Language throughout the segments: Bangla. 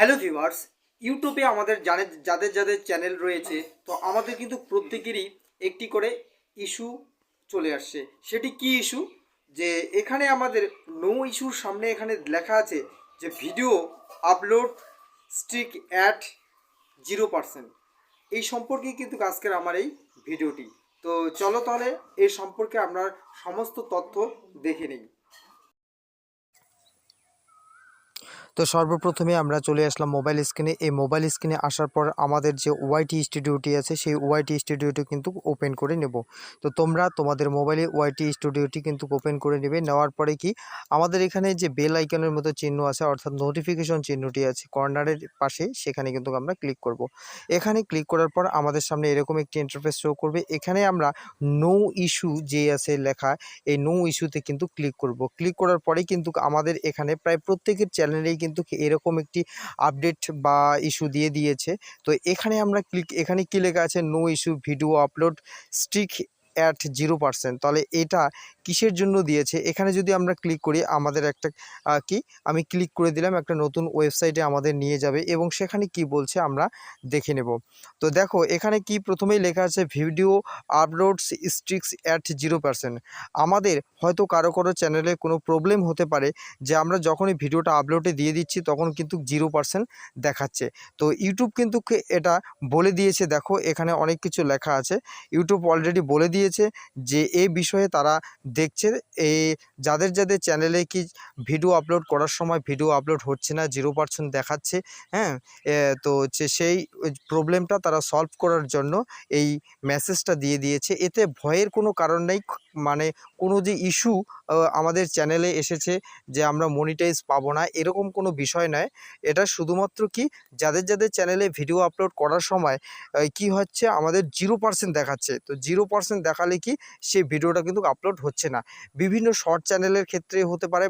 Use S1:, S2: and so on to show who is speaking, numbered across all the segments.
S1: হ্যালো ভিউয়ার্স ইউটিউবে আমাদের জানে যাদের যাদের চ্যানেল রয়েছে, তো আমাদের কিন্তু প্রত্যেকেরই একটি করে ইস্যু চলে আসছে। সেটি কি ইস্যু যে এখানে আমাদের নো ইস্যুর সামনে এখানে লেখা আছে যে video upload streak at zero percent এই সম্পর্কে কিন্তু আজকের আমার এই ভিডিওটি তো চলো তাহলে এই সম্পর্কে আমরা সমস্ত তথ্য দেখে নিই।
S2: তো সর্বপ্রথমে আমরা চলে আসলাম মোবাইল স্ক্রিনে এই মোবাইল স্ক্রিনে আসার পর আমাদের যে ওয়াইটি স্টুডিওটি আছে, সেই ওয়াইটি স্টুডিওটি কিন্তু ওপেন করে নেব। তো তোমরা তোমাদের মোবাইলে ওয়াইটি স্টুডিওটি কিন্তু ওপেন করে নেবে। নেওয়ার পরে কি, আমাদের এখানে যে বেল আইকনের মতো চিহ্ন আছে, অর্থাৎ নোটিফিকেশন চিহ্নটি আছে কর্নারের পাশে, সেখানে কিন্তু আমরা ক্লিক করব। এখানে ক্লিক করার পর আমাদের সামনে এরকম একটি ইন্টারফেস শো করবে। এখানে আমরা নো ইস্যু যে আছে লেখা, এই নো ইস্যুতে কিন্তু ক্লিক করব। ক্লিক করার পরেই কিন্তু আমাদের এখানে প্রায় প্রত্যেকের চ্যানেলেই কিন্তু এরকম একটি আপডেট বা ইস্যু দিয়ে দিয়েছে। তো এখানে আমরা ক্লিক এখানে কি লেখা আছে? No issue video upload streak at zero percent তাহলে এটা কিসের জন্য দিয়েছে? এখানে যদি আমরা ক্লিক করি, আমাদের একটা কি? আমি ক্লিক করে দিলাম, একটা নতুন ওয়েবসাইটে আমাদের নিয়ে যাবে এবং সেখানে কি বলছে আমরা দেখে নেব। তো দেখো, এখানে কি প্রথমেই লেখা আছে video uploads streaks at zero percent আমাদের হয়তো কারও কারও চ্যানেলে কোনো প্রবলেম হতে পারে যে আমরা যখনই ভিডিওটা আপলোডে দিয়ে দিচ্ছি, তখন কিন্তু জিরো পার্সেন্ট দেখাচ্ছে। তো ইউটিউব কিন্তু এটা বলে দিয়েছে, দেখো, এখানে অনেক কিছু লেখা আছে। ইউটিউব অলরেডি বলে দিয়েছে যে এই বিষয়ে তারা দেখছে। এই যাদের যাদের চ্যানেলে কি ভিডিও আপলোড করার সময় ভিডিও আপলোড হচ্ছে না জিরো পার্সেন্ট দেখাচ্ছে হ্যাঁ? তো হচ্ছে সেই প্রবলেমটা তারা সলভ করার জন্য এই মেসেজটা দিয়ে দিয়েছে। এতে ভয়ের কোনো কারণ নেই মানে কোনো যে ইস্যু আমাদের চ্যানেলে এসেছে যে আমরা মনিটাইজ পাবো না, এরকম কোনো বিষয় নয়। এটা শুধুমাত্র কি যাদের যাদের চ্যানেলে ভিডিও আপলোড করার সময় কি হচ্ছে আমাদের জিরো পার্সেন্ট দেখাচ্ছে। তো জিরো পার্সেন্ট দেখালে কি সেই ভিডিওটা কিন্তু আপলোড হচ্ছে না। বিভিন্ন শর্ট চ্যানেলের ক্ষেত্রে হতে পারে,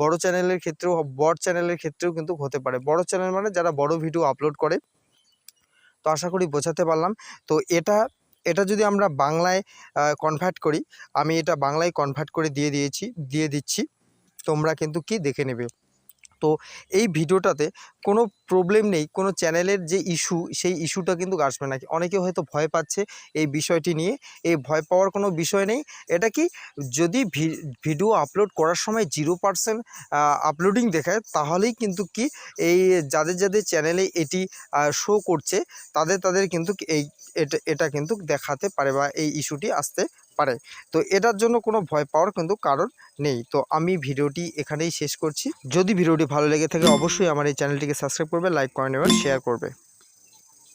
S2: বড় চ্যানেলের ক্ষেত্রেও, বড় চ্যানেলের ক্ষেত্রেও কিন্তু হতে পারে। বড় চ্যানেল মানে যারা বড় ভিডিও আপলোড করে। তো আশা করি বোঝাতে পারলাম। তো এটা এটা যদি আমরা বাংলায় কনভার্ট করি, আমি এটা বাংলায় কনভার্ট করে দিয়ে দিয়েছি, দিয়ে দিচ্ছি। তোমরা কিন্তু কি দেখে নেবে? তো এই ভিডিওটাতে কোনো প্রবলেম নেই, কোনো চ্যানেলের যে ইস্যু সেই ইস্যুটা কিন্তু আসবে না অনেকে হয়তো ভয় পাচ্ছে এই বিষয়টি নিয়ে। এই ভয় পাওয়ার কোনো বিষয় নেই। এটা কি যদি ভিডিও আপলোড করার সময় জিরো পার্সেন্ট আপলোডিং দেখায়, তাহলেই কিন্তু কি এই যাদের যাদের চ্যানেলে এটি শো করছে, তাদের তাদের কিন্তু এই, এটা এটা কিন্তু দেখাতে পারে বা এই ইস্যুটি আসতে পারে। তো এটার জন্য কোনো ভয় পাওয়ার কিন্তু কারণ নেই। তো আমি ভিডিওটি এখানেই শেষ করছি। যদি ভিডিওটি ভালো লেগে থাকে, অবশ্যই আমার এই চ্যানেলটিকে সাবস্ক্রাইব করবে, লাইক, কমেন্ট এবং শেয়ার করবে।